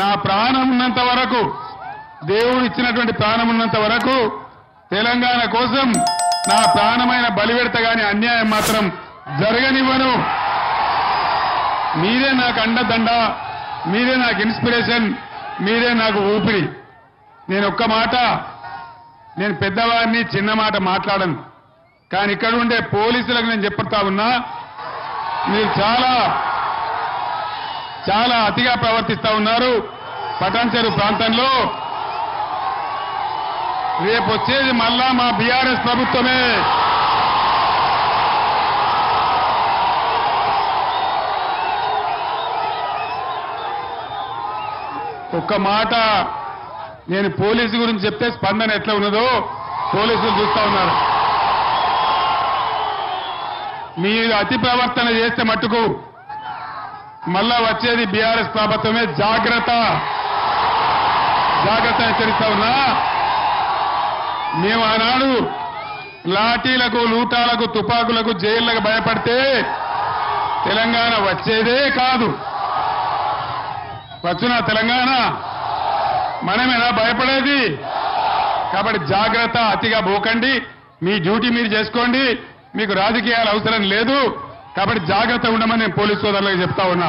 నా ప్రాణం ఉన్నంత వరకు దేవుడు ఇచ్చినటువంటి ప్రాణం ఉన్నంత వరకు తెలంగాణ కోసం నా ప్రాణమైన బలివెడత గాని అన్యాయం మాత్రం జరగనివ్వను. మీరే నాకు అండదండ మీరే నాకు ఇన్స్పిరేషన్ మీరే నాకు ఊపిరి. నేను ఒక్క మాట నేను పెద్దవారిని చిన్న మాట మాట్లాడను. కానీ ఇక్కడ ఉండే పోలీసులకు నేను చెప్తా ఉన్నా మీరు చాలా చాలా అతిగా ప్రవర్తిస్తా ఉన్నారు పటాన్చెరు ప్రాంతంలో. రేపు వచ్చేది మళ్ళా మా బీఆర్ఎస్ ప్రభుత్వమే. ఒక్క మాట నేను పోలీసు గురించి చెప్తే స్పందన ఎట్లా ఉన్నదో పోలీసులు చూస్తా ఉన్నారు. మీరు అతి ప్రవర్తన చేస్తే మట్టుకు మళ్ళా వచ్చేది బీఆర్ఎస్ ప్రభుత్వమే. జాగ్రత్త. జాగ్రత్త హెచ్చరిస్తా ఉన్నా. మేము ఆనాడు లాఠీలకు లూటాలకు తుపాకులకు జైళ్ళకు భయపడితే తెలంగాణ వచ్చేదే కాదు. వచ్చునా తెలంగాణ మనమేనా భయపడేది? కాబట్టి జాగ్రత్త అతిగా పోకండి. మీ డ్యూటీ మీరు చేసుకోండి. మీకు రాజకీయాలు అవసరం లేదు. కాబట్టి జాగ్రత్త ఉండమని నేను పోలీసు సోదరులకు చెప్తా ఉన్నా.